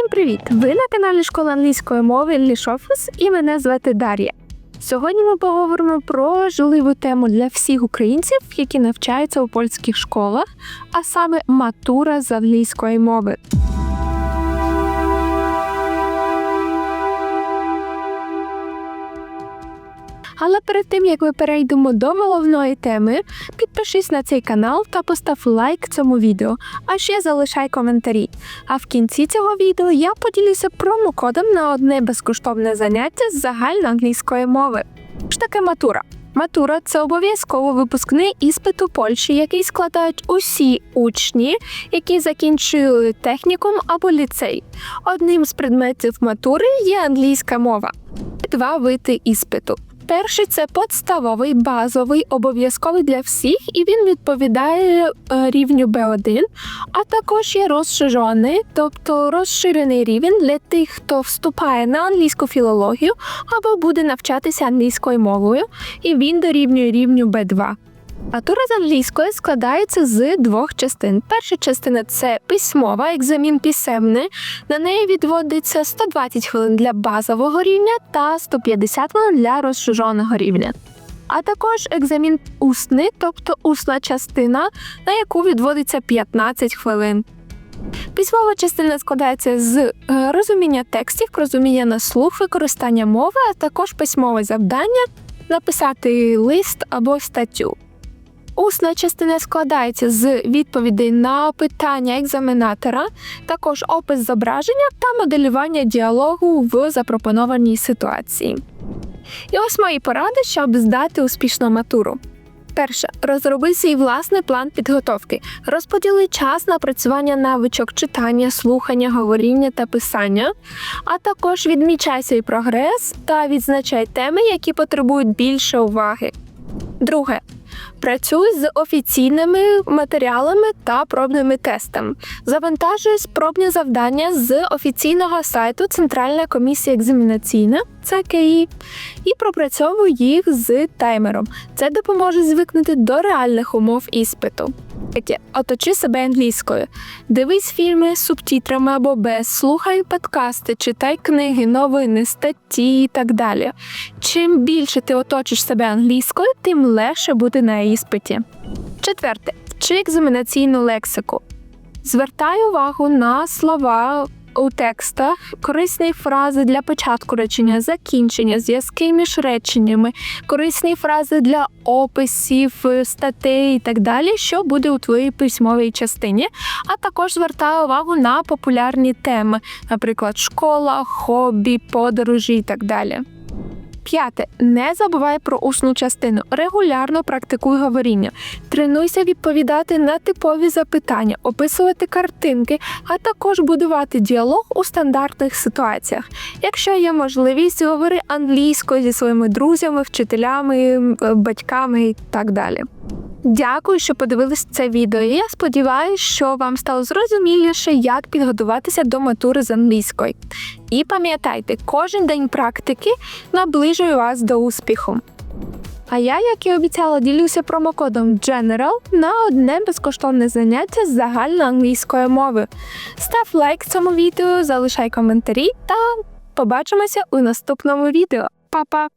Усім привіт! Ви на каналі Школа англійської мови Лішофіс і мене звати Дар'я. Сьогодні ми поговоримо про важливу тему для всіх українців, які навчаються у польських школах, а саме матура з англійської мови. Але перед тим як ми перейдемо до головної теми, підпишись на цей канал та постав лайк цьому відео, а ще залишай коментарі. А в кінці цього відео я поділюся промокодом на одне безкоштовне заняття з загальноанглійської мови. Що таке матура? Матура це обов'язково випускний іспит у Польщі, який складають усі учні, які закінчили технікум або ліцей. Одним з предметів матури є англійська мова. Два види іспиту. Перший це подставовий базовий, обов'язковий для всіх, і він відповідає е, рівню B1, а також є розширений, тобто розширений рівень для тих, хто вступає на англійську філологію або буде навчатися англійською мовою, і він дорівнює рівню B2. Матура з англійської складається з двох частин. Перша частина це письмова, екзамін писемний. На неї відводиться 120 хвилин для базового рівня та 150 хвилин для розширеного рівня. А також екзамін усний, тобто усна частина, на яку відводиться 15 хвилин. Письмова частина складається з е, розуміння текстів, розуміння на слух, використання мови, а також письмове завдання написати лист або статтю. Усна частина складається з відповідей на питання екзаменатора, також опис зображення та моделювання діалогу в запропонованій ситуації. І ось мої поради, щоб здати успішну матуру. Перше, розроби свій власний план підготовки. Розподіли час на опрацювання навичок читання, слухання, говоріння та писання, а також відмічай свій прогрес та відзначай теми, які потребують більше уваги. Друге. Працюй з офіційними матеріалами та пробними тестами. Завантажую спробні завдання з офіційного сайту Центральна комісія екзаменаційна ЦКІ і пропрацьовую їх з таймером. Це допоможе звикнути до реальних умов іспиту. Третє. Оточи себе англійською. Дивись фільми з субтітрами або без, слухай подкасти, читай книги, новини, статті і так далі. Чим більше ти оточиш себе англійською, тим легше буде на іспиті. Четверте. Вчи екзаменаційну лексику. Звертай увагу на слова у текстах, корисні фрази для початку речення, закінчення, зв'язки між реченнями, корисні фрази для описів, статей і так далі, що буде у твоїй письмовій частині. А також звертаю увагу на популярні теми, наприклад, школа, хобі, подорожі і так далі. П'яте. Не забувай про усну частину. Регулярно практикуй говоріння. Тренуйся відповідати на типові запитання, описувати картинки, а також будувати діалог у стандартних ситуаціях. Якщо є можливість, говори англійською зі своїми друзями, вчителями, е, батьками і так далі. Дякую, що подивились це відео. Я сподіваюся, що вам стало зрозуміліше, як підготуватися до матури з англійської. І пам'ятайте, кожен день практики наближує вас до успіху. А я, як і обіцяла, ділюся промокодом General на одне безкоштовне заняття з загальноанглійської мови. Став лайк цьому відео, залишай коментарі та побачимося у наступному відео. Па-па!